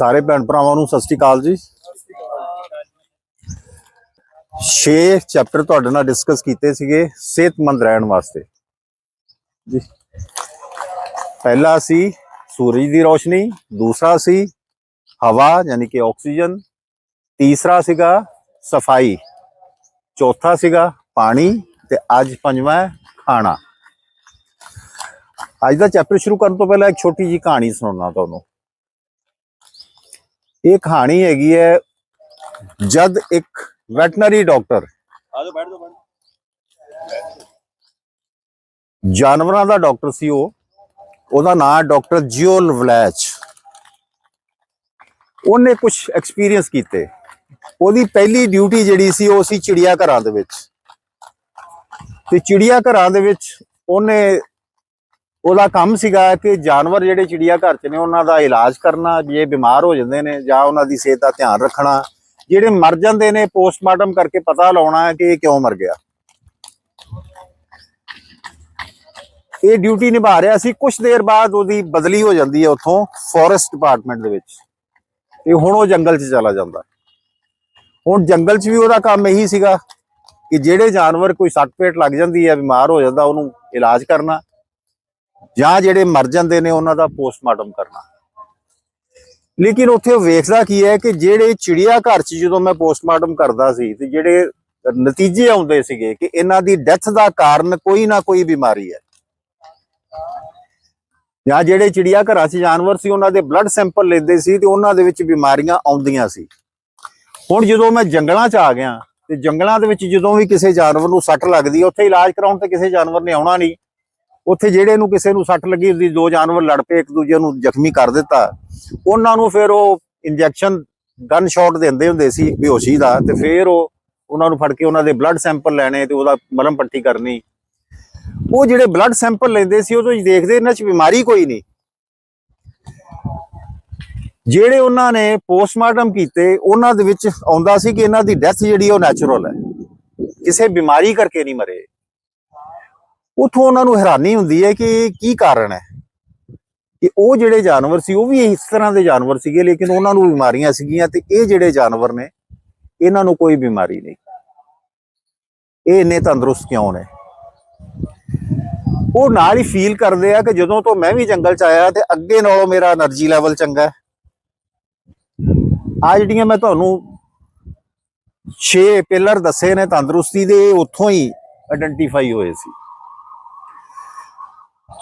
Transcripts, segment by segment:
ਸਾਰੇ ਭੈਣ ਭਰਾਵਾਂ ਨੂੰ ਸਤਿ ਸ਼੍ਰੀ ਅਕਾਲ ਜੀ। 6 ਚੈਪਟਰ ਤੁਹਾਡੇ ਨਾਲ ਡਿਸਕਸ ਕੀਤੇ ਸੀਗੇ, ਸਿਹਤਮੰਦ ਰਹਿਣ ਵਾਸਤੇ। ਜੀ। ਪਹਿਲਾ ਸੀ ਸੂਰਜ ਦੀ ਰੋਸ਼ਨੀ, ਦੂਸਰਾ ਸੀ ਹਵਾ, ਯਾਨੀ ਕਿ ਆਕਸੀਜਨ। ਤੀਸਰਾ ਸੀਗਾ ਸਫ਼ਾਈ। ਚੌਥਾ ਸੀਗਾ ਪਾਣੀ ਤੇ ਅੱਜ ਪੰਜਵਾਂ ਹੈ ਖਾਣਾ। ਅੱਜ ਦਾ ਚੈਪਟਰ ਸ਼ੁਰੂ ਕਰਨ ਤੋਂ ਪਹਿਲਾਂ ਇੱਕ ਛੋਟੀ ਜੀ ਕਹਾਣੀ ਸੁਣਾਉਣਾ ਤੁਹਾਨੂੰ। ਇਹ ਕਹਾਣੀ ਹੈਗੀ ਹੈ ਜਦ ਇੱਕ ਵੈਟਰਨਰੀ ਡਾਕਟਰ ਆਜੋ ਬੈਠ ਜਾਓ ਬੈਠ ਜਾਨਵਰਾਂ ਦਾ ਡਾਕਟਰ ਸੀ ਉਹ ਉਹਦਾ ਨਾਮ ਡਾਕਟਰ ਜਿਓ ਲਵਲੈਚ ਉਹਨੇ ਕੁਝ ਐਕਸਪੀਰੀਅੰਸ ਕੀਤੇ। ਉਹਦੀ ਪਹਿਲੀ ਡਿਊਟੀ ਜਿਹੜੀ ਸੀ ਉਹ ਸੀ ਚਿੜੀਆ ਘਰਾਂ ਦੇ ਵਿੱਚ। ਤੇ ਚਿੜੀਆ ਘਰਾਂ ਦੇ ਵਿੱਚ ਉਹਨੇ ਉਹਦਾ ਕੰਮ ਸੀਗਾ ਕਿ ਜਾਨਵਰ ਜਿਹੜੇ ਚਿੜੀਆ ਘਰ ਚ ਨੇ, ਉਹਨਾਂ ਦਾ ਇਲਾਜ ਕਰਨਾ, ਜੇ ਬਿਮਾਰ ਹੋ ਜਾਂਦੇ ਨੇ ਜਾਂ ਉਹਨਾਂ ਦੀ ਸਿਹਤ ਦਾ ਧਿਆਨ ਰੱਖਣਾ, ਜਿਹੜੇ ਮਰ ਜਾਂਦੇ ਨੇ, ਪੋਸਟਮਾਰਟਮ ਕਰਕੇ ਪਤਾ ਲਾਉਣਾ ਕਿ ਇਹ ਕਿਉਂ ਮਰ ਗਿਆ। ਇਹ ਡਿਊਟੀ ਨਿਭਾ ਰਿਹਾ ਸੀ। ਕੁਝ ਦੇਰ ਬਾਅਦ ਉਹਦੀ ਬਦਲੀ ਹੋ ਜਾਂਦੀ ਹੈ ਉੱਥੋਂ ਫੋਰੈਸਟ ਡਿਪਾਰਟਮੈਂਟ ਦੇ ਵਿੱਚ। ਤੇ ਹੁਣ ਉਹ ਜੰਗਲ 'ਚ ਚਲਾ ਜਾਂਦਾ। ਹੁਣ ਜੰਗਲ 'ਚ ਵੀ ਉਹਦਾ ਕੰਮ ਇਹੀ ਸੀਗਾ ਕਿ ਜਿਹੜੇ ਜਾਨਵਰ ਕੋਈ ਸੱਟ ਪੇਟ ਲੱਗ ਜਾਂਦੀ ਹੈ, ਬਿਮਾਰ ਹੋ ਜਾਂਦਾ, ਉਹਨੂੰ ਇਲਾਜ ਕਰਨਾ। ਜਾਂ ਜਿਹੜੇ ਮਰ ਜਾਂਦੇ ਨੇ ਉਹਨਾਂ ਦਾ ਪੋਸਟਮਾਰਟਮ ਕਰਨਾ। ਲੇਕਿਨ ਉੱਥੇ ਉਹ ਵੇਖਦਾ ਕੀ ਹੈ ਕਿ ਜਿਹੜੇ ਚਿੜੀਆ ਘਰ 'ਚ ਜਦੋਂ ਮੈਂ ਪੋਸਟਮਾਰਟਮ ਕਰਦਾ ਸੀ ਤੇ ਜਿਹੜੇ ਨਤੀਜੇ ਆਉਂਦੇ ਸੀਗੇ ਕਿ ਇਹਨਾਂ ਦੀ ਡੈਥ ਦਾ ਕਾਰਨ ਕੋਈ ਨਾ ਕੋਈ ਬਿਮਾਰੀ ਹੈ। ਜਾਂ ਜਿਹੜੇ ਚਿੜੀਆ ਘਰਾਂ 'ਚ ਜਾਨਵਰ ਸੀ, ਉਹਨਾਂ ਦੇ ਬਲੱਡ ਸੈਂਪਲ ਲੈਂਦੇ ਸੀ ਤੇ ਉਹਨਾਂ ਦੇ ਵਿੱਚ ਬਿਮਾਰੀਆਂ ਆਉਂਦੀਆਂ ਸੀ। ਹੁਣ ਜਦੋਂ ਮੈਂ ਜੰਗਲਾਂ 'ਚ ਆ ਗਿਆ ਤੇ ਜੰਗਲਾਂ ਦੇ ਵਿੱਚ ਜਦੋਂ ਵੀ ਕਿਸੇ ਜਾਨਵਰ ਨੂੰ ਸੱਟ ਲੱਗਦੀ ਹੈ, ਉੱਥੇ ਇਲਾਜ ਕਰਾਉਣ ਤੇ ਕਿਸੇ ਜਾਨਵਰ ਨੇ ਆਉਣਾ ਨਹੀਂ। ਉੱਥੇ ਜਿਹੜੇ ਨੂੰ ਕਿਸੇ ਨੂੰ ਸੱਟ ਲੱਗੀ ਹੁੰਦੀ ਦੋ ਜਾਨਵਰ ਲੜ ਪਏ, ਇੱਕ ਦੂਜੇ ਨੂੰ ਜ਼ਖਮੀ ਕਰ ਦਿੱਤਾ। ਉਹਨਾਂ ਨੂੰ ਫਿਰ ਉਹ ਇੰਜੈਕਸ਼ਨ ਗਨ ਸ਼ਾਟ ਦਿੰਦੇ ਹੁੰਦੇ ਸੀ ਬੇਹੋਸ਼ੀ ਦਾ ਤੇ ਫਿਰ ਉਹ ਉਹਨਾਂ ਨੂੰ ਫੜ ਕੇ ਉਹਨਾਂ ਦੇ ਬਲੱਡ ਸੈਂਪਲ ਲੈਣੇ ਤੇ ਉਹਦਾ ਮਲਮ ਪੱਟੀ ਕਰਨੀ। ਉਹ ਜਿਹੜੇ ਬਲੱਡ ਸੈਂਪਲ ਲੈਂਦੇ ਸੀ, ਉਹ ਤੋਂ ਦੇਖਦੇ ਇਹਨਾਂ 'ਚ ਬਿਮਾਰੀ ਕੋਈ ਨਹੀਂ। ਜਿਹੜੇ ਉਹਨਾਂ ਨੇ ਪੋਸਟਮਾਰਟਮ ਕੀਤੇ, ਉਹਨਾਂ ਦੇ ਵਿੱਚ ਆਉਂਦਾ ਸੀ ਕਿ ਇਹਨਾਂ ਦੀ ਡੈਥ ਜਿਹੜੀ ਉਹ ਨੈਚੁਰਲ ਹੈ। ਕਿਸੇ ਬਿਮਾਰੀ ਕਰਕੇ ਨਹੀਂ ਮਰੇ। ਉਥੋਂ ਉਹਨਾਂ ਨੂੰ ਹੈਰਾਨੀ ਹੁੰਦੀ ਹੈ ਕਿ ਕੀ ਕਾਰਨ ਹੈ? ਕਿ ਉਹ ਜਿਹੜੇ ਜਾਨਵਰ ਸੀ, ਉਹ ਵੀ ਇਸ ਤਰ੍ਹਾਂ ਦੇ ਜਾਨਵਰ ਸੀਗੇ, ਲੇਕਿਨ ਉਹਨਾਂ ਨੂੰ ਬਿਮਾਰੀਆਂ ਸੀਗੀਆਂ ਤੇ ਇਹ ਜਿਹੜੇ ਜਾਨਵਰ ਨੇ, ਇਹਨਾਂ ਨੂੰ ਕੋਈ ਬਿਮਾਰੀ ਨਹੀਂ। ਇਹ ਇੰਨੇ ਤੰਦਰੁਸਤ ਕਿਉਂ ਨੇ? ਉਹ ਨਾਲ ਹੀ ਫੀਲ ਕਰਦੇ ਆ ਕਿ ਜਦੋਂ ਤੋਂ ਮੈਂ ਵੀ ਜੰਗਲ ਚ ਆਇਆ ਤੇ ਅੱਗੇ ਨਾਲੋਂ ਮੇਰਾ એનર્ਜੀ ਲੈਵਲ ਚੰਗਾ ਹੈ। ਆ ਜਿਹੜੀਆਂ ਮੈਂ ਤੁਹਾਨੂੰ 6 ਪਿਲਰ ਦੱਸੇ ਨੇ, ਤੰਦਰੁਸਤੀ ਦੇ, ਉੱਥੋਂ ਹੀ ਆਈਡੈਂਟੀਫਾਈ ਹੋਏ ਸੀ।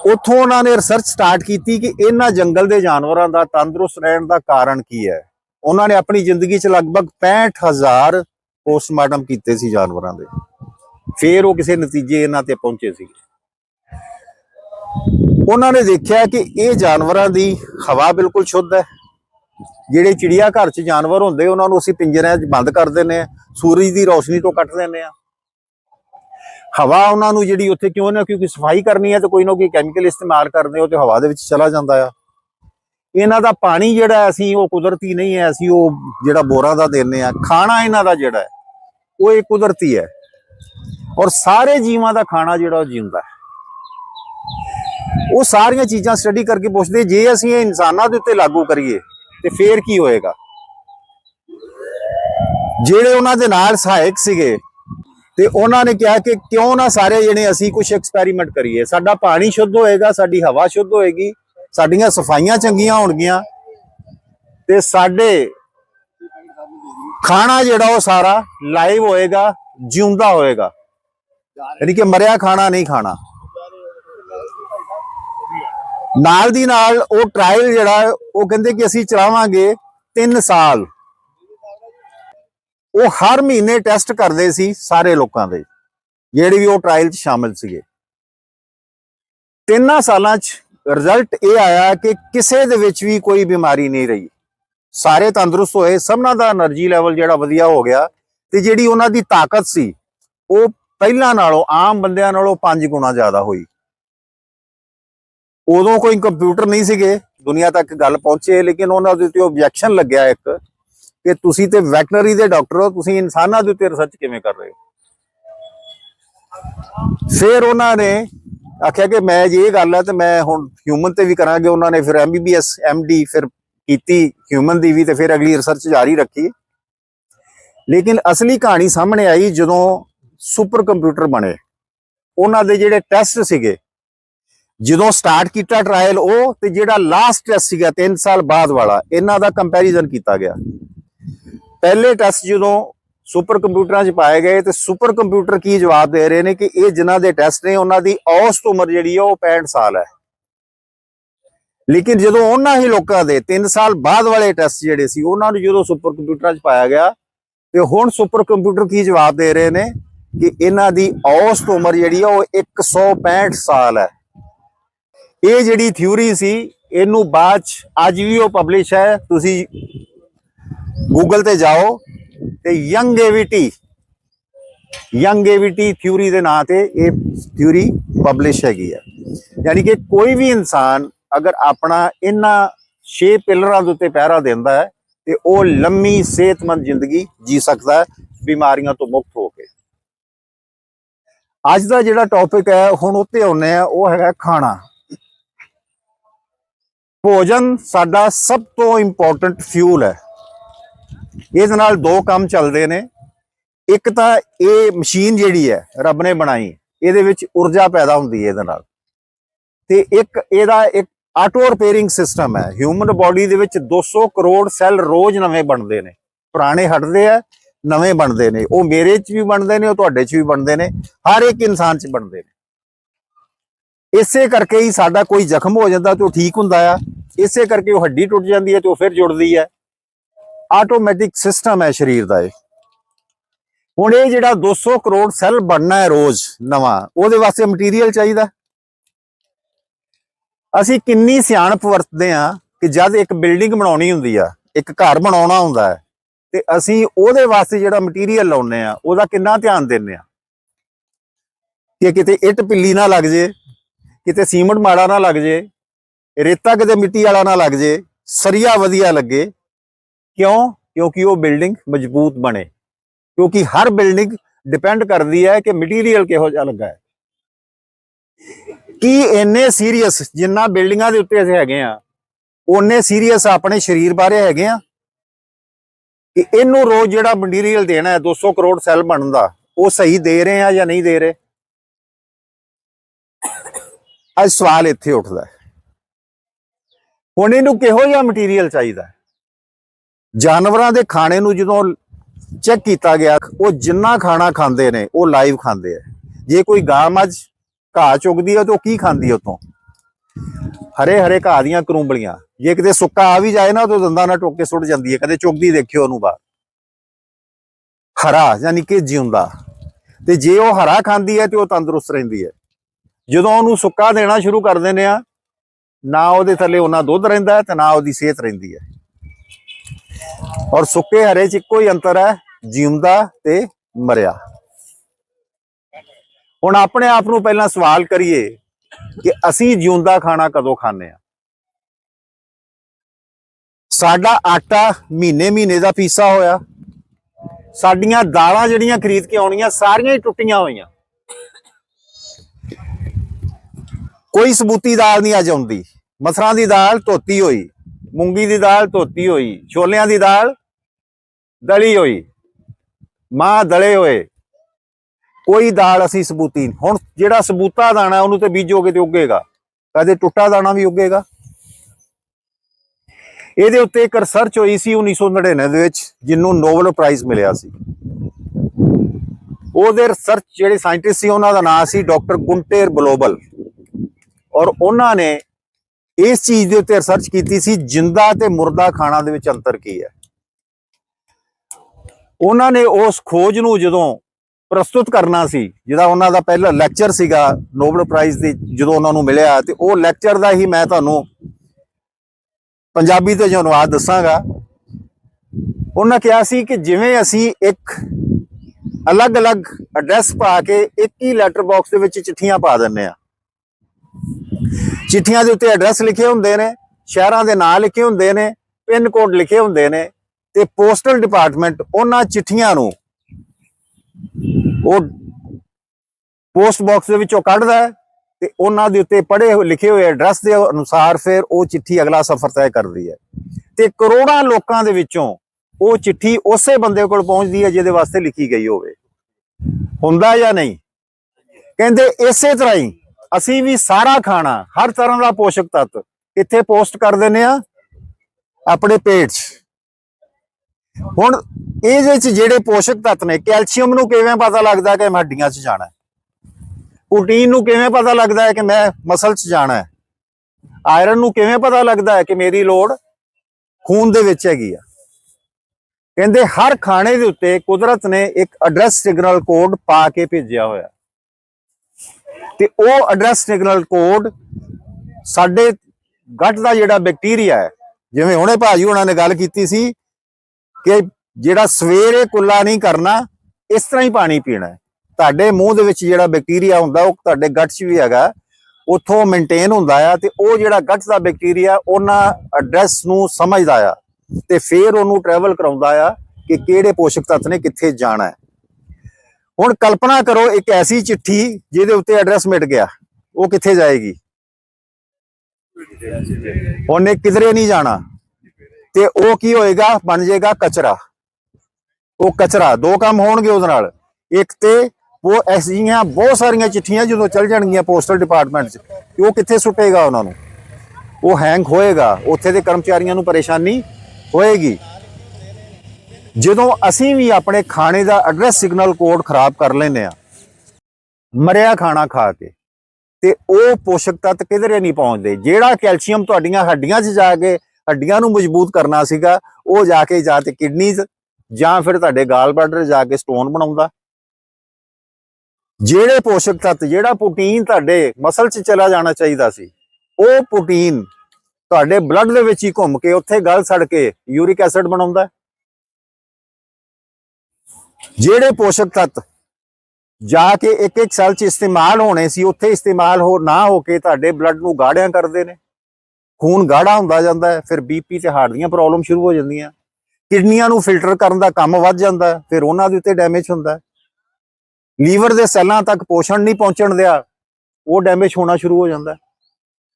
ਉੱਥੋਂ ਉਹਨਾਂ ਨੇ ਰਿਸਰਚ ਸਟਾਰਟ ਕੀਤੀ ਕਿ ਇਹਨਾਂ ਜੰਗਲ ਦੇ ਜਾਨਵਰਾਂ ਦਾ ਤੰਦਰੁਸਤ ਰਹਿਣ ਦਾ ਕਾਰਨ ਕੀ ਹੈ। ਉਹਨਾਂ ਨੇ ਆਪਣੀ ਜ਼ਿੰਦਗੀ 'ਚ ਲਗਭਗ 65000 ਪੋਸਟਮਾਰਟਮ ਕੀਤੇ ਸੀ ਜਾਨਵਰਾਂ ਦੇ। ਫਿਰ ਉਹ ਕਿਸੇ ਨਤੀਜੇ ਇਹਨਾਂ ਤੇ ਪਹੁੰਚੇ ਸੀ। ਉਹਨਾਂ ਨੇ ਦੇਖਿਆ ਕਿ ਇਹ ਜਾਨਵਰਾਂ ਦੀ ਹਵਾ ਬਿਲਕੁਲ ਸ਼ੁੱਧ ਹੈ। ਜਿਹੜੇ ਚਿੜੀਆ ਘਰ 'ਚ ਜਾਨਵਰ ਹੁੰਦੇ, ਉਹਨਾਂ ਨੂੰ ਅਸੀਂ ਪਿੰਜਰਿਆਂ 'ਚ ਬੰਦ ਕਰ ਦਿੰਦੇ ਆ ਸੂਰਜ ਦੀ ਰੋਸ਼ਨੀ ਤੋਂ ਕੱਟ ਦਿੰਦੇ ਆ ਹਵਾ ਉਹਨਾਂ ਨੂੰ ਜਿਹੜੀ ਉੱਥੇ ਕਿਉਂ ਨਾ, ਕਿਉਂਕਿ ਸਫ਼ਾਈ ਕਰਨੀ ਹੈ ਤੇ ਕੋਈ ਨਾ ਕੋਈ ਕੈਮੀਕਲ ਇਸਤੇਮਾਲ ਕਰਦੇ ਹੋ ਤੇ ਹਵਾ ਦੇ ਵਿੱਚ ਚਲਾ ਜਾਂਦਾ ਆ। ਇਹਨਾਂ ਦਾ ਪਾਣੀ ਜਿਹੜਾ ਅਸੀਂ ਉਹ ਕੁਦਰਤੀ ਨਹੀਂ ਹੈ, ਅਸੀਂ ਉਹ ਜਿਹੜਾ ਬੋਰਾਂ ਦਾ ਦਿੰਦੇ ਆ ਖਾਣਾ ਇਹਨਾਂ ਦਾ ਜਿਹੜਾ ਹੈ, ਉਹ ਇਹ ਕੁਦਰਤੀ ਹੈ। ਔਰ ਸਾਰੇ ਜੀਵਾਂ ਦਾ ਖਾਣਾ ਜਿਹੜਾ ਉਹ ਜਿਉਂਦਾ ਹੈ। ਉਹ ਸਾਰੀਆਂ ਚੀਜ਼ਾਂ ਸਟੱਡੀ ਕਰਕੇ ਪੁੱਛਦੇ, ਜੇ ਅਸੀਂ ਇਹ ਇਨਸਾਨਾਂ ਦੇ ਉੱਤੇ ਲਾਗੂ ਕਰੀਏ, ਤੇ ਫੇਰ ਕੀ ਹੋਏਗਾ? ਜਿਹੜੇ ਉਹਨਾਂ ਦੇ ਨਾਲ ਸਹਾਇਕ ਸੀਗੇ ਤੇ ਉਹਨਾਂ ਨੇ ਕਿਹਾ ਕਿ ਕਿਉਂ ਨਾ ਸਾਰੇ ਜਣੇ ਅਸੀਂ ਕੁਝ ਐਕਸਪੈਰੀਮੈਂਟ ਕਰੀਏ। ਸਾਡਾ ਪਾਣੀ ਸ਼ੁੱਧ ਹੋਏਗਾ, ਸਾਡੀ ਹਵਾ ਸ਼ੁੱਧ ਹੋਏਗੀ, ਸਾਡੀਆਂ ਸਫਾਈਆਂ ਚੰਗੀਆਂ ਹੋਣਗੀਆਂ ਤੇ ਸਾਡੇ ਖਾਣਾ ਜਿਹੜਾ ਉਹ ਸਾਰਾ ਲਾਈਵ ਹੋਏਗਾ, ਜਿਉਂਦਾ ਹੋਏਗਾ। ਯਾਨੀ ਕਿ ਮਰਿਆ ਖਾਣਾ, ਨਹੀਂ ਖਾਣਾ। ਨਾਲ ਦੀ ਨਾਲ ਉਹ ਟ੍ਰਾਇਲ ਜਿਹੜਾ, ਉਹ ਕਹਿੰਦੇ ਕਿ ਅਸੀਂ ਚਲਾਵਾਂਗੇ 3 ਸਾਲ। ਉਹ ਹਰ ਮਹੀਨੇ ਟੈਸਟ ਕਰਦੇ ਸੀ ਸਾਰੇ ਲੋਕਾਂ ਦੇ, ਜਿਹੜੇ ਵੀ ਉਹ ਟ੍ਰਾਇਲ 'ਚ ਸ਼ਾਮਿਲ ਸੀਗੇ। ਤਿੰਨਾਂ ਸਾਲਾਂ 'ਚ ਰਿਜ਼ਲਟ ਇਹ ਆਇਆ ਕਿ ਕਿਸੇ ਦੇ ਵਿੱਚ ਵੀ ਕੋਈ ਬਿਮਾਰੀ ਨਹੀਂ ਰਹੀ। ਸਾਰੇ ਤੰਦਰੁਸਤ ਹੋਏ, ਸਭਨਾਂ ਦਾ એનર્ਜੀ ਲੈਵਲ ਜਿਹੜਾ ਵਧੀਆ ਹੋ ਗਿਆ ਤੇ ਜਿਹੜੀ ਉਹਨਾਂ ਦੀ ਤਾਕਤ ਸੀ, ਉਹ ਪਹਿਲਾਂ ਨਾਲੋਂ, ਆਮ ਬੰਦਿਆਂ ਨਾਲੋਂ ਪੰਜ ਗੁਣਾ ਜ਼ਿਆਦਾ ਹੋਈ। ਉਦੋਂ ਕੋਈ ਕੰਪਿਊਟਰ ਨਹੀਂ ਸੀਗੇ, ਦੁਨੀਆ ਤੱਕ ਗੱਲ ਪਹੁੰਚੇ, ਲੇਕਿਨ ਉਹਨਾਂ ਦੇ ਉੱਤੇ ਆਬਜੈਕਸ਼ਨ ਲੱਗਿਆ ਇੱਕ। ਕਿ ਤੁਸੀਂ ਤੇ ਵੈਟਰਨਰੀ ਦੇ ਡਾਕਟਰ ਹੋ, ਤੁਸੀਂ ਇਨਸਾਨਾਂ ਦੇ ਉੱਤੇ ਰਿਸਰਚ ਕਿਵੇਂ ਕਰ ਰਹੇ ਹੋ? ਫਿਰ ਉਹਨਾਂ ਨੇ ਆਖਿਆ ਕਿ ਮੈਂ ਜੇ ਇਹ ਗੱਲ ਹੈ ਤੇ ਮੈਂ ਹੁਣ ਹਿਊਮਨ ਤੇ ਵੀ ਕਰਾਂਗੇ। ਉਹਨਾਂ ਨੇ ਫਿਰ ਐਮਬੀਬੀਐਸ ਐਮਡੀ ਫਿਰ ਕੀਤੀ ਹਿਊਮਨ ਦੀ ਵੀ ਤੇ ਫਿਰ ਅਗਲੀ ਰਿਸਰਚ ਜਾਰੀ ਰੱਖੀ। ਲੇਕਿਨ ਅਸਲੀ ਕਹਾਣੀ ਸਾਹਮਣੇ ਆਈ ਜਦੋਂ ਸੁਪਰ ਕੰਪਿਊਟਰ ਬਣੇ। ਉਹਨਾਂ ਦੇ ਜਿਹੜੇ ਟੈਸਟ ਸੀਗੇ, ਜਦੋਂ ਸਟਾਰਟ ਕੀਤਾ ਟ੍ਰਾਇਲ ਉਹ ਤੇ ਜਿਹੜਾ ਲਾਸਟ ਟੈਸਟ ਸੀਗਾ 3 ਸਾਲ ਬਾਅਦ ਵਾਲਾ, ਇਹਨਾਂ ਦਾ ਕੰਪੈਰੀਜ਼ਨ ਕੀਤਾ ਗਿਆ। ਪਹਿਲੇ ਟੈਸਟ ਜਦੋਂ ਸੁਪਰ ਕੰਪਿਊਟਰਾਂ 'ਚ ਪਾਏ ਗਏ ਤੇ ਸੁਪਰ ਕੰਪਿਊਟਰ ਕੀ ਜਵਾਬ ਦੇ ਰਹੇ ਨੇ ਕਿ ਇਹ ਜਿਨ੍ਹਾਂ ਦੇ ਟੈਸਟ ਨੇ, ਉਹਨਾਂ ਦੀ ਔਸਤ ਉਮਰ ਜਿਹੜੀ ਆ ਉਹ 65 ਸਾਲ ਹੈ। ਲੇਕਿਨ ਜਦੋਂ ਉਹਨਾਂ ਹੀ ਲੋਕਾਂ ਦੇ 3 ਸਾਲ ਬਾਅਦ ਵਾਲੇ ਟੈਸਟ ਜਿਹੜੇ ਸੀ, ਉਹਨਾਂ ਨੂੰ ਜਦੋਂ ਸੁਪਰ ਕੰਪਿਊਟਰਾਂ 'ਚ ਪਾਇਆ ਗਿਆ ਤੇ ਹੁਣ ਸੁਪਰ ਕੰਪਿਊਟਰ ਕੀ ਜਵਾਬ ਦੇ ਰਹੇ ਨੇ ਕਿ ਇਹਨਾਂ ਦੀ ਔਸਤ ਉਮਰ ਜਿਹੜੀ ਆ ਉਹ 165 ਸਾਲ ਹੈ। ਇਹ ਜਿਹੜੀ ਥਿਊਰੀ ਸੀ, ਇਹਨੂੰ ਬਾਅਦ 'ਚ ਅੱਜ ਵੀ ਉਹ ਪਬਲਿਸ਼ ਹੈ, ਤੁਸੀਂ ਗੂਗਲ ਤੇ ਜਾਓ ਤੇ Young AVT Young AVT theory ਦੇ ਨਾਂ ਤੇ ਇਹ ਥਿਊਰੀ ਪਬਲਿਸ਼ ਹੈਗੀ ਹੈ ਯਾਨੀ ਕਿ ਕੋਈ ਵੀ ਇਨਸਾਨ ਅਗਰ ਆਪਣਾ ਇਹਨਾਂ 6 ਪਿਲਰਾਂ ਦੇ ਉੱਤੇ ਪਹਿਰਾ ਦਿੰਦਾ ਹੈ ਤੇ ਉਹ ਲੰਮੀ ਸਿਹਤਮੰਦ ਜ਼ਿੰਦਗੀ ਜੀ ਸਕਦਾ ਹੈ, ਬਿਮਾਰੀਆਂ ਤੋਂ ਮੁਕਤ ਹੋ ਕੇ। ਅੱਜ ਦਾ ਜਿਹੜਾ ਟੌਪਿਕ ਹੈ, ਹੁਣ ਉੱਤੇ ਆਉਨੇ ਆ ਉਹ ਹੈਗਾ ਖਾਣਾ। ਭੋਜਨ ਸਾਡਾ ਸਭ ਤੋਂ ਇੰਪੋਰਟੈਂਟ ਫਿਊਲ ਹੈ। ਇਹਦੇ ਨਾਲ ਦੋ ਕੰਮ ਚੱਲਦੇ ਨੇ। ਇੱਕ ਤਾਂ ਇਹ ਮਸ਼ੀਨ ਜਿਹੜੀ ਹੈ, ਰੱਬ ਨੇ ਬਣਾਈ, ਇਹਦੇ ਵਿੱਚ ਊਰਜਾ ਪੈਦਾ ਹੁੰਦੀ ਹੈ ਇਹਦੇ ਨਾਲ। ਤੇ ਇੱਕ ਇਹਦਾ ਇੱਕ ਆਟੋ ਰਿਪੇਅਰਿੰਗ ਸਿਸਟਮ ਹੈ। ਹਿਊਮਨ ਬਾਡੀ ਦੇ ਵਿੱਚ 200 ਕਰੋੜ ਸੈੱਲ ਰੋਜ਼ ਨਵੇਂ ਬਣਦੇ ਨੇ। ਪੁਰਾਣੇ ਹਟਦੇ ਆ, ਨਵੇਂ ਬਣਦੇ ਨੇ। ਉਹ ਮੇਰੇ 'ਚ ਵੀ ਬਣਦੇ ਨੇ, ਉਹ ਤੁਹਾਡੇ 'ਚ ਵੀ ਬਣਦੇ ਨੇ। ਹਰ ਇੱਕ ਇਨਸਾਨ 'ਚ ਬਣਦੇ ਨੇ। ਇਸੇ ਕਰਕੇ ਹੀ ਸਾਡਾ ਕੋਈ ਜ਼ਖਮ ਹੋ ਜਾਂਦਾ ਤੇ ਉਹ ਠੀਕ ਹੁੰਦਾ ਆ। ਇਸੇ ਕਰਕੇ ਉਹ ਹੱਡੀ ਟੁੱਟ ਜਾਂਦੀ ਹੈ ਤੇ ਉਹ ਫਿਰ ਜੁੜਦੀ ਹੈ। ਆਟੋਮੈਟਿਕ ਸਿਸਟਮ ਹੈ ਸਰੀਰ ਦਾ ਇਹ। ਹੁਣ ਇਹ ਜਿਹੜਾ 200 ਕਰੋੜ ਸੈੱਲ ਬਣਨਾ ਹੈ ਰੋਜ਼ ਨਵਾਂ, ਉਹਦੇ ਵਾਸਤੇ ਮਟੀਰੀਅਲ ਚਾਹੀਦਾ। ਅਸੀਂ ਕਿੰਨੀ ਸਿਆਣਪ ਵਰਤਦੇ ਆ ਕਿ ਜਦ ਇੱਕ ਬਿਲਡਿੰਗ ਬਣਾਉਣੀ ਹੁੰਦੀ ਆ, ਇੱਕ ਘਰ ਬਣਾਉਣਾ ਹੁੰਦਾ ਹੈ, ਤੇ ਅਸੀਂ ਉਹਦੇ ਵਾਸਤੇ ਜਿਹੜਾ ਮਟੀਰੀਅਲ ਲਾਉਨੇ ਆ ਉਹਦਾ ਕਿੰਨਾ ਧਿਆਨ ਦਿੰਨੇ ਆ ਕਿ ਕਿਤੇ ਇੱਟ ਪਿੱਲੀ ਨਾ ਲੱਗ ਜੇ, ਕਿਤੇ ਸੀਮਟ ਮਾੜਾ ਨਾ ਲੱਗ ਜੇ, ਰੇਤਾ ਕਿਤੇ ਮਿੱਟੀ ਵਾਲਾ ਨਾ ਲੱਗ ਜੇ, ਸਰੀਆ ਵਧੀਆ ਲੱਗੇ ਕਿਉਂ? ਕਿਉਂਕਿ ਉਹ ਬਿਲਡਿੰਗ ਮਜ਼ਬੂਤ ਬਣੇ। ਕਿਉਂਕਿ ਹਰ ਬਿਲਡਿੰਗ ਡਿਪੈਂਡ ਕਰਦੀ ਹੈ ਕਿ ਮਟੀਰੀਅਲ ਕਿਹੋ ਜਿਹਾ ਲੱਗਾ ਹੈ। ਕੀ ਇੰਨੇ ਸੀਰੀਅਸ ਜਿੰਨਾ ਬਿਲਡਿੰਗਾਂ ਦੇ ਉੱਤੇ ਅਸੀਂ ਹੈਗੇ ਆ ਉਹਨੇ ਸੀਰੀਅਸ ਆਪਣੇ ਸਰੀਰ ਬਾਰੇ ਹੈਗੇ ਆ ਕਿ ਇਹਨੂੰ ਰੋਜ਼ ਜਿਹੜਾ ਮਟੀਰੀਅਲ ਦੇਣਾ ਹੈ 200 ਕਰੋੜ ਸੈੱਲ ਬਣਨ ਦਾ, ਉਹ ਸਹੀ ਦੇ ਰਹੇ ਆ ਜਾਂ ਨਹੀਂ ਦੇ ਰਹੇ? ਅੱਜ ਸਵਾਲ ਇੱਥੇ ਉੱਠਦਾ ਹੁਣ ਇਹਨੂੰ ਕਿਹੋ ਜਿਹਾ ਮਟੀਰੀਅਲ ਚਾਹੀਦਾ ਜਾਨਵਰਾਂ ਦੇ ਖਾਣੇ ਨੂੰ ਜਦੋਂ ਚੈੱਕ ਕੀਤਾ ਗਿਆ, ਉਹ ਜਿੰਨਾ ਖਾਣਾ ਖਾਂਦੇ ਨੇ, ਉਹ ਲਾਈਵ ਖਾਂਦੇ ਆ। ਜੇ ਕੋਈ ਗਾਂ ਮੱਝ ਘਾਹ ਚੁਗਦੀ ਹੈ ਤਾਂ ਉਹ ਕੀ ਖਾਂਦੀ ਹੈ ਉਤੋਂ ਹਰੇ ਹਰੇ ਘਾਹ ਦੀਆਂ ਕਰੂੰਬਲੀਆਂ। ਜੇ ਕਿਤੇ ਸੁੱਕਾ ਆ ਵੀ ਜਾਏ ਨਾ, ਤਾਂ ਦੰਦਾਂ ਨਾਲ ਟੋਕ ਕੇ ਸੁੱਟ ਜਾਂਦੀ ਹੈ ਕਦੇ ਚੁਗਦੀ ਦੇਖਿਓ ਉਹਨੂੰ ਬਾਹਰ। ਹਰਾ ਯਾਨੀ ਕਿ ਜਿਉਂਦਾ। ਤੇ ਜੇ ਉਹ ਹਰਾ ਖਾਂਦੀ ਹੈ ਤੇ ਉਹ ਤੰਦਰੁਸਤ ਰਹਿੰਦੀ ਹੈ ਜਦੋਂ ਉਹਨੂੰ ਸੁੱਕਾ ਦੇਣਾ ਸ਼ੁਰੂ ਕਰ ਦਿੰਦੇ ਆ, ਨਾ ਉਹਦੇ ਥੱਲੇ ਉਹਨਾਂ ਦੁੱਧ ਰਹਿੰਦਾ ਤੇ ਨਾ ਉਹਦੀ ਸਿਹਤ ਰਹਿੰਦੀ ਹੈ ਔਰ ਸੁੱਕੇ ਹਰੇ ਚ ਇੱਕੋ ਹੀ ਅੰਤਰ ਹੈ, ਜਿਉਂਦਾ ਤੇ ਮਰਿਆ। ਹੁਣ ਆਪਣੇ ਆਪ ਨੂੰ ਪਹਿਲਾਂ ਸਵਾਲ ਕਰੀਏ ਕਿ ਅਸੀਂ ਜਿਉਂਦਾ ਖਾਣਾ ਕਦੋਂ ਖਾਂਦੇ ਆ ਸਾਡਾ ਆਟਾ ਮਹੀਨੇ ਮਹੀਨੇ ਦਾ ਪੀਸਾ ਹੋਇਆ। ਸਾਡੀਆਂ ਦਾਲਾਂ ਜਿਹੜੀਆਂ ਖਰੀਦ ਕੇ ਆਉਣੀਆਂ, ਸਾਰੀਆਂ ਹੀ ਟੁੱਟੀਆਂ ਹੋਈਆਂ। ਕੋਈ ਸਬੂਤੀ ਦਾਲ ਨਹੀਂ ਅੱਜ ਆਉਂਦੀ। ਮਸਰਾਂ ਦੀ ਦਾਲ ਧੋਤੀ ਹੋਈ। ਮੂੰਗੀ ਦੀ ਦਾਲ ਧੋਤੀ ਹੋਈ, ਛੋਲਿਆਂ ਦੀ ਦਾਲ ਦਲੀ ਹੋਈ, ਮਾਂ ਦਲੇ ਹੋਏ। ਕੋਈ ਦਾਲ ਅਸੀਂ ਸਬੂਤੀ ਹੁਣ ਜਿਹੜਾ ਸਬੂਤਾ ਦਾਣਾ, ਉਹਨੂੰ ਤੇ ਬੀਜੋਗੇ ਤੇ ਉੱਗੇਗਾ। ਕਦੇ ਟੁੱਟਾ ਦਾਣਾ ਵੀ ਉੱਗੇਗਾ। ਇਹਦੇ ਉੱਤੇ ਇੱਕ ਰਿਸਰਚ ਹੋਈ ਸੀ 1999 ਦੇ ਵਿੱਚ ਜਿਹਨੂੰ ਨੋਬਲ ਪ੍ਰਾਈਜ਼ ਮਿਲਿਆ ਸੀ। ਉਹਦੇ ਰਿਸਰਚ ਜਿਹੜੇ ਸਾਇੰਟਿਸਟ ਸੀ, ਉਹਨਾਂ ਦਾ ਨਾਮ ਸੀ ਡਾਕਟਰ ਗੁੰਟੇਰ ਗਲੋਬਲ ਔਰ ਉਹਨਾਂ ਨੇ ਇਸ ਚੀਜ਼ ਦੇ ਉੱਤੇ ਰਿਸਰਚ ਕੀਤੀ ਸੀ, ਜਿੰਦਾ ਤੇ ਮੁਰਦਾ ਖਾਣਾ ਦੇ ਵਿੱਚ ਅੰਤਰ ਕੀ ਹੈ? ਉਹਨਾਂ ਨੇ ਉਸ ਖੋਜ ਨੂੰ ਜਦੋਂ ਪ੍ਰਸਤੁਤ ਕਰਨਾ ਸੀ, ਜਿਹਦਾ ਉਹਨਾਂ ਦਾ ਪਹਿਲਾ ਲੈਕਚਰ ਸੀਗਾ ਨੋਬਲ ਪ੍ਰਾਈਜ਼ ਦੀ, ਜਦੋਂ ਉਹਨਾਂ ਨੂੰ ਮਿਲਿਆ ਤੇ ਉਹ ਲੈਕਚਰ ਦਾ ਹੀ ਮੈਂ ਤੁਹਾਨੂੰ ਪੰਜਾਬੀ ਤੇ ਜੋ ਅਨੁਵਾਦ ਦੱਸਾਂਗਾ, ਉਹਨਾਂ ਕਿਹਾ ਸੀ ਕਿ ਜਿਵੇਂ ਅਸੀਂ ਇੱਕ ਅਲੱਗ-ਅਲੱਗ ਐਡਰੈਸ ਪਾ ਕੇ ਇੱਕ ਹੀ ਲੈਟਰ ਬਾਕਸ ਦੇ ਵਿੱਚ ਚਿੱਠੀਆਂ ਪਾ ਦਿੰਨੇ ਆ ਚਿੱਠੀਆਂ ਦੇ ਉੱਤੇ ਐਡਰੈਸ ਲਿਖੇ ਹੁੰਦੇ ਨੇ, ਸ਼ਹਿਰਾਂ ਦੇ ਨਾਂ ਲਿਖੇ ਹੁੰਦੇ ਨੇ, ਪਿੰਨ ਕੋਡ ਲਿਖੇ ਹੁੰਦੇ ਨੇ ਤੇ ਪੋਸਟਲ ਡਿਪਾਰਟਮੈਂਟ ਉਹਨਾਂ ਚਿੱਠੀਆਂ ਨੂੰ ਉਹ ਪੋਸਟ ਬਾਕਸ ਦੇ ਵਿੱਚੋਂ ਕੱਢਦਾ ਹੈ ਤੇ ਉਹਨਾਂ ਦੇ ਉੱਤੇ ਪੜ੍ਹੇ ਹੋਏ, ਲਿਖੇ ਹੋਏ ਐਡਰੈਸ ਦੇ ਅਨੁਸਾਰ ਫਿਰ ਉਹ ਚਿੱਠੀ ਅਗਲਾ ਸਫ਼ਰ ਤੈਅ ਕਰਦੀ ਹੈ। ਤੇ ਕਰੋੜਾਂ ਲੋਕਾਂ ਦੇ ਵਿੱਚੋਂ ਉਹ ਚਿੱਠੀ ਉਸੇ ਬੰਦੇ ਕੋਲ ਪਹੁੰਚਦੀ ਹੈ ਜਿਹਦੇ ਵਾਸਤੇ ਲਿਖੀ ਗਈ ਹੋਵੇ। ਹੁੰਦਾ ਜਾਂ ਨਹੀਂ? ਕਹਿੰਦੇ ਇਸੇ ਤਰ੍ਹਾਂ ਹੀ ਅਸੀਂ ਵੀ ਸਾਰਾ ਖਾਣਾ, ਹਰ ਤਰ੍ਹਾਂ ਦਾ ਪੋਸ਼ਕ ਤੱਤ ਇੱਥੇ ਪੋਸਟ ਕਰ ਦਿੰਦੇ ਆ ਆਪਣੇ ਪੇਟ 'ਚ। ਹੁਣ ਇਹਦੇ 'ਚ ਜਿਹੜੇ ਪੋਸ਼ਕ ਤੱਤ ਨੇ, ਕੈਲਸ਼ੀਅਮ ਨੂੰ ਕਿਵੇਂ ਪਤਾ ਲੱਗਦਾ ਕਿ ਮੈਂ ਹੱਡੀਆਂ 'ਚ ਜਾਣਾ ਹੈ? ਪ੍ਰੋਟੀਨ ਨੂੰ ਕਿਵੇਂ ਪਤਾ ਲੱਗਦਾ ਹੈ ਕਿ ਮੈਂ ਮਸਲ 'ਚ ਜਾਣਾ ਹੈ? ਆਇਰਨ ਨੂੰ ਕਿਵੇਂ ਪਤਾ ਲੱਗਦਾ ਹੈ ਕਿ ਮੇਰੀ ਲੋੜ ਖੂਨ ਦੇ ਵਿੱਚ ਹੈਗੀ ਆ? ਕਹਿੰਦੇ ਹਰ ਖਾਣੇ ਦੇ ਉੱਤੇ ਕੁਦਰਤ ਨੇ ਇੱਕ ਐਡਰੈਸ ਸਿਗਨਲ ਕੋਡ ਪਾ ਕੇ ਭੇਜਿਆ ਹੋਇਆ। ਤੇ ਉਹ ਐਡਰੈਸ ਸਿਗਨਲ ਕੋਡ ਸਾਡੇ ਗੱਟ ਦਾ ਜਿਹੜਾ ਬੈਕਟੀਰੀਆ ਹੈ, ਜਿਵੇਂ ਹੁਣੇ ਭਾਜੀ ਉਹਨਾਂ ਨੇ ਗੱਲ ਕੀਤੀ ਸੀ ਕਿ ਜਿਹੜਾ ਸਵੇਰੇ ਕੁੱਲਾ ਨਹੀਂ ਕਰਨਾ, ਇਸ ਤਰ੍ਹਾਂ ਹੀ ਪਾਣੀ ਪੀਣਾ ਤੁਹਾਡੇ ਮੂੰਹ ਦੇ ਵਿੱਚ ਜਿਹੜਾ ਬੈਕਟੀਰੀਆ ਹੁੰਦਾ, ਉਹ ਤੁਹਾਡੇ ਗੱਟ 'ਚ ਵੀ ਹੈਗਾ, ਉੱਥੋਂ ਮੇਨਟੇਨ ਹੁੰਦਾ ਆ ਤੇ ਉਹ ਜਿਹੜਾ ਗੱਟ ਦਾ ਬੈਕਟੀਰੀਆ ਉਹਨਾਂ ਐਡਰੈਸ ਨੂੰ ਸਮਝਦਾ ਆ ਤੇ ਫਿਰ ਉਹਨੂੰ ਟਰੈਵਲ ਕਰਾਉਂਦਾ ਆ ਕਿ ਕਿਹੜੇ ਪੋਸ਼ਕ ਤੱਤ ਨੇ ਕਿੱਥੇ ਜਾਣਾ ਹੁਣ ਕਲਪਨਾ ਕਰੋ ਇੱਕ ਐਸੀ ਚਿੱਠੀ ਜਿਹਦੇ ਉੱਤੇ ਐਡਰੈਸ ਮਿਟ ਗਿਆ, ਉਹ ਕਿੱਥੇ ਜਾਏਗੀ? ਉਹਨੇ ਕਿਧਰੇ ਨਹੀਂ ਜਾਣਾ। ਤੇ ਉਹ ਕੀ ਹੋਏਗਾ? ਬਣ ਜਾਏਗਾ ਕਚਰਾ। ਉਹ ਕਚਰਾ, ਦੋ ਕੰਮ ਹੋਣਗੇ ਉਹਦੇ ਨਾਲ। ਇੱਕ ਤੇ ਉਹ ਐਸੀਆਂ ਬਹੁਤ ਸਾਰੀਆਂ ਚਿੱਠੀਆਂ ਜਦੋਂ ਚੱਲ ਜਾਣਗੀਆਂ ਪੋਸਟਲ ਡਿਪਾਰਟਮੈਂਟ 'ਚ ਉਹ ਕਿੱਥੇ ਸੁੱਟੇਗਾ ਉਹਨਾਂ ਨੂੰ? ਉਹ ਹੈਂਗ ਹੋਏਗਾ। ਉੱਥੇ ਦੇ ਕਰਮਚਾਰੀਆਂ ਨੂੰ ਪਰੇਸ਼ਾਨੀ ਹੋਏਗੀ। ਜਦੋਂ ਅਸੀਂ ਵੀ ਆਪਣੇ ਖਾਣੇ ਦਾ ਐਡਰੈਸ ਸਿਗਨਲ ਕੋਡ ਖਰਾਬ ਕਰ ਲੈਂਦੇ ਆ ਮਰਿਆ ਖਾਣਾ ਖਾ ਕੇ, ਤੇ ਉਹ ਪੋਸ਼ਕ ਤੱਤ ਕਿਧਰੇ ਨਹੀਂ ਪਹੁੰਚਦੇ? ਜਿਹੜਾ ਕੈਲਸ਼ੀਅਮ ਤੁਹਾਡੀਆਂ ਹੱਡੀਆਂ 'ਚ ਜਾ ਕੇ, ਹੱਡੀਆਂ ਨੂੰ ਮਜ਼ਬੂਤ ਕਰਨਾ ਸੀਗਾ, ਉਹ ਜਾ ਕੇ ਜਾਂ ਤੇ ਕਿਡਨੀਜ਼ ਜਾਂ ਫਿਰ ਤੁਹਾਡੇ ਗਾਲ ਬਲੈਡਰ ਜਾ ਕੇ ਸਟੋਨ ਬਣਾਉਂਦਾ। ਜਿਹੜੇ ਪੋਸ਼ਕ ਤੱਤ, ਜਿਹੜਾ ਪ੍ਰੋਟੀਨ ਤੁਹਾਡੇ ਮਸਲ 'ਚ ਚਲਾ ਜਾਣਾ ਚਾਹੀਦਾ ਸੀ, ਉਹ ਪ੍ਰੋਟੀਨ ਤੁਹਾਡੇ ਬਲੱਡ ਦੇ ਵਿੱਚ ਹੀ ਘੁੰਮ ਕੇ ਉੱਥੇ ਗਲ ਸੜ ਕੇ ਯੂਰਿਕ ਐਸਿਡ ਬਣਾਉਂਦਾ। ਜਿਹੜੇ ਪੋਸ਼ਕ ਤੱਤ ਜਾ ਕੇ ਇੱਕ ਇੱਕ ਸੈੱਲ 'ਚ ਇਸਤੇਮਾਲ ਹੋਣੇ ਸੀ ਉੱਥੇ ਇਸਤੇਮਾਲ ਹੋ ਨਾ ਹੋ ਕੇ ਤੁਹਾਡੇ ਬਲੱਡ ਨੂੰ ਗਾੜਿਆਂ ਕਰਦੇ ਨੇ। ਖੂਨ ਗਾੜਾ ਹੁੰਦਾ ਜਾਂਦਾ ਹੈ ਫਿਰ ਬੀਪੀ ਤੇ ਹਾਰਟ ਦੀਆਂ ਪ੍ਰੋਬਲਮ ਸ਼ੁਰੂ ਹੋ ਜਾਂਦੀਆਂ। ਕਿਡਨੀਆਂ ਨੂੰ ਫਿਲਟਰ ਕਰਨ ਦਾ ਕੰਮ ਵੱਧ ਜਾਂਦਾ ਹੈ, ਫਿਰ ਉਹਨਾਂ ਦੇ ਉੱਤੇ ਡੈਮੇਜ ਹੁੰਦਾ ਹੈ। ਲੀਵਰ ਦੇ ਸੈੱਲਾਂ ਤੱਕ ਪੋਸ਼ਣ ਨਹੀਂ ਪਹੁੰਚਣ ਦਿਆ ਉਹ ਡੈਮੇਜ ਹੋਣਾ ਸ਼ੁਰੂ ਹੋ ਜਾਂਦਾ ਹੈ।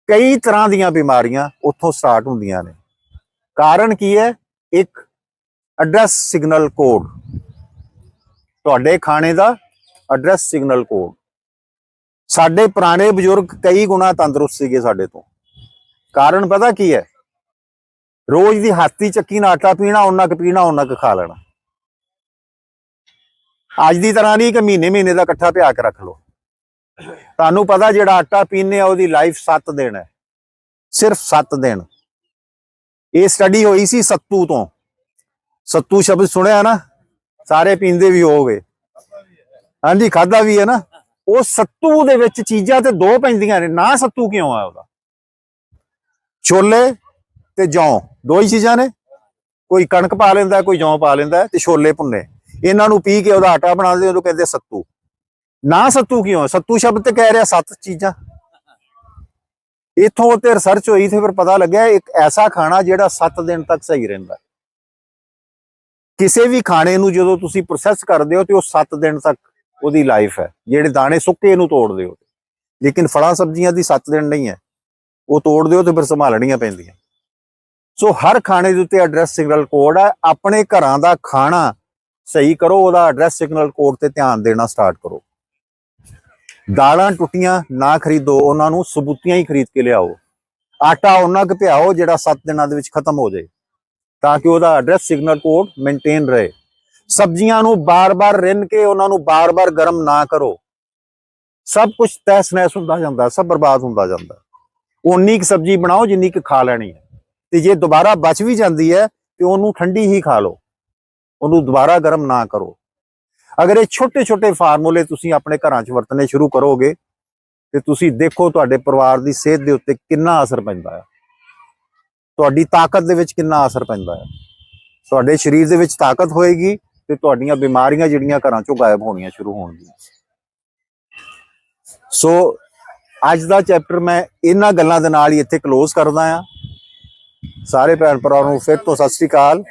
ਕਈ ਤਰ੍ਹਾਂ ਦੀਆਂ ਬਿਮਾਰੀਆਂ ਉੱਥੋਂ ਸਟਾਰਟ ਹੁੰਦੀਆਂ ਨੇ। ਕਾਰਨ ਕੀ ਹੈ? ਇੱਕ ਐਡਰੈਸ ਸਿਗਨਲ ਕੋਡ ਤੁਹਾਡੇ ਖਾਣੇ ਦਾ ਐਡਰੈਸ ਸਿਗਨਲ ਕੋਡ ਸਾਡੇ ਪੁਰਾਣੇ ਬਜ਼ੁਰਗ ਕਈ ਗੁਣਾ ਤੰਦਰੁਸਤ ਸੀਗੇ ਸਾਡੇ ਤੋਂ। ਕਾਰਨ ਪਤਾ ਕੀ ਹੈ? ਰੋਜ਼ ਦੀ ਹਾਥੀ ਚੱਕੀ ਨਾਲ ਆਟਾ ਪੀਣਾ ਉਹਨਾਂ ਕੁ ਪੀਣਾ ਉਹਨਾਂ ਕੁ ਖਾ ਲੈਣਾ। ਅੱਜ ਦੀ ਤਰ੍ਹਾਂ ਨਹੀਂ ਕਿ ਮਹੀਨੇ ਮਹੀਨੇ ਦਾ ਇਕੱਠਾ ਪਿਆ ਕੇ ਰੱਖ ਲਓ। ਤੁਹਾਨੂੰ ਪਤਾ ਜਿਹੜਾ ਆਟਾ ਪੀਨੇ ਆ, ਉਹਦੀ ਲਾਈਫ 7 ਦਿਨ ਹੈ। ਸਿਰਫ 7 ਦਿਨ। ਇਹ ਸਟੱਡੀ ਹੋਈ ਸੀ ਸੱਤੂ ਤੋਂ। ਸੱਤੂ ਸ਼ਬਦ ਸੁਣਿਆ ਨਾ? ਸਾਰੇ ਪੀਂਦੇ ਵੀ ਹੋਵੇ। ਹਾਂਜੀ ਖਾਦਾ ਵੀ ਹੈ ਨਾ। ਉਹ ਸੱਤੂ ਦੇ ਵਿੱਚ ਚੀਜ਼ਾਂ ਤੇ ਦੋ ਪੈਂਦੀਆਂ ਨੇ, ਨਾ ਸੱਤੂ ਕਿਉਂ ਆ ਉਹਦਾ? ਛੋਲੇ ਤੇ ਜੌਂ, ਦੋ ਹੀ ਚੀਜ਼ਾਂ ਨੇ। ਕੋਈ ਕਣਕ ਪਾ ਲੈਂਦਾ, ਕੋਈ ਜੌਂ ਪਾ ਲੈਂਦਾ ਤੇ ਛੋਲੇ ਭੁੰਨੇ। ਇਹਨਾਂ ਨੂੰ ਪੀ ਕੇ ਉਹਦਾ ਆਟਾ ਬਣਾਉਂਦੇ ਉਹਨੂੰ ਕਹਿੰਦੇ ਸੱਤੂ। ਨਾ ਸੱਤੂ ਕਿਉਂ? ਸੱਤੂ ਸ਼ਬਦ ਤੇ ਕਹਿ ਰਿਹਾ ਸੱਤ ਚੀਜ਼ਾਂ। ਇਥੋਂ ਤੇ ਰਿਸਰਚ ਹੋਈ ਤੇ ਫਿਰ ਪਤਾ ਲੱਗਿਆ, ਇੱਕ ਐਸਾ ਖਾਣਾ ਜਿਹੜਾ 7 ਦਿਨ ਤੱਕ ਸਹੀ ਰਹਿੰਦਾ। ਕਿਸੇ ਵੀ ਖਾਣੇ ਨੂੰ ਜਦੋਂ ਤੁਸੀਂ ਪ੍ਰੋਸੈਸ ਕਰਦੇ ਹੋ ਤੇ ਉਹ 7 ਦਿਨ ਤੱਕ ਉਹਦੀ ਲਾਈਫ ਹੈ। ਜਿਹੜੇ ਦਾਣੇ ਸੁੱਕੇ ਨੂੰ ਤੋੜਦੇ ਹੋ ਲੇਕਿਨ ਫਲਾਂ ਸਬਜ਼ੀਆਂ ਦੀ 7 ਦਿਨ ਨਹੀਂ ਹੈ। ਉਹ ਤੋੜਦੇ ਹੋ ਤੇ ਫਿਰ ਸੰਭਾਲਣੀਆਂ ਪੈਂਦੀਆਂ। ਸੋ ਹਰ ਖਾਣੇ ਦੇ ਉੱਤੇ ਐਡਰੈਸ ਸਿਗਨਲ ਕੋਡ ਹੈ। ਆਪਣੇ ਘਰਾਂ ਦਾ ਖਾਣਾ ਸਹੀ ਕਰੋ, ਉਹਦਾ ਐਡਰੈਸ ਸਿਗਨਲ ਕੋਡ ਤੇ ਧਿਆਨ ਦੇਣਾ ਸਟਾਰਟ ਕਰੋ। ਦਾਲਾਂ ਟੁੱਟੀਆਂ, ਨਾ ਖਰੀਦੋ। ਉਹਨਾਂ ਨੂੰ ਸਬੂਤੀਆਂ ਹੀ ਖਰੀਦ ਕੇ ਲਿਆਓ। ਆਟਾ ਉਹਨਾਂ ਕੁ ਪਿਆਓ ਜਿਹੜਾ 7 ਦਿਨਾਂ ਦੇ ਵਿੱਚ ਖਤਮ ਹੋ ਜਾਏ। ਤਾਂ ਕਿ ਉਹਦਾ ਐਡਰੈਸ ਸਿਗਨਲ ਕੋਡ ਮੇਨਟੇਨ ਰਹੇ। ਸਬਜ਼ੀਆਂ ਨੂੰ ਬਾਰ-ਬਾਰ ਰਿੰਨ ਕੇ ਉਹਨਾਂ ਨੂੰ ਬਾਰ-ਬਾਰ ਗਰਮ ਨਾ ਕਰੋ। ਸਭ ਕੁਝ ਤਹਿਸ ਨਹਿਸ ਹੁੰਦਾ ਜਾਂਦਾ, ਸਭ ਬਰਬਾਦ ਹੁੰਦਾ ਜਾਂਦਾ। ਉਨੀ ਕੁ ਸਬਜ਼ੀ ਬਣਾਓ ਜਿੰਨੀ ਕੁ ਖਾ ਲੈਣੀ ਹੈ। ਤੇ ਜੇ ਦੁਬਾਰਾ ਬਚ ਵੀ ਜਾਂਦੀ ਹੈ, ਤੇ ਉਹਨੂੰ ਠੰਡੀ ਹੀ ਖਾ ਲਓ। ਉਹਨੂੰ ਦੁਬਾਰਾ ਗਰਮ ਨਾ ਕਰੋ। ਅਗਰ ਇਹ ਛੋਟੇ-ਛੋਟੇ ਫਾਰਮੂਲੇ ਤੁਸੀਂ ਆਪਣੇ ਘਰਾਂ 'ਚ ਵਰਤਣੇ ਸ਼ੁਰੂ ਕਰੋਗੇ, ਤੇ ਤੁਸੀਂ ਦੇਖੋ ਤੁਹਾਡੇ ਪਰਿਵਾਰ ਦੀ ਸਿਹਤ ਦੇ ਉੱਤੇ ਕਿੰਨਾ ਅਸਰ ਪੈਂਦਾ ਹੈ। ਤੁਹਾਡੀ ਤਾਕਤ ਦੇ ਵਿੱਚ ਕਿੰਨਾ ਅਸਰ ਪੈਂਦਾ ਹੈ? ਤੁਹਾਡੇ ਸਰੀਰ ਦੇ ਵਿੱਚ ਤਾਕਤ ਹੋਏਗੀ ਤੇ ਤੁਹਾਡੀਆਂ ਬਿਮਾਰੀਆਂ ਜਿਹੜੀਆਂ ਘਰਾਂ 'ਚੋਂ ਗਾਇਬ ਹੋਣੀਆਂ ਸ਼ੁਰੂ ਹੋਣਗੀਆਂ। ਸੋ ਅੱਜ ਦਾ ਚੈਪਟਰ ਮੈਂ ਇਹਨਾਂ ਗੱਲਾਂ ਦੇ ਨਾਲ ਹੀ ਇੱਥੇ ਕਲੋਜ਼ ਕਰਦਾ ਆ ਸਾਰੇ ਭੈਣ ਭਰਾਵਾਂ ਨੂੰ ਫਿਰ ਤੋਂ ਸਤਿ ਸ੍ਰੀ ਅਕਾਲ।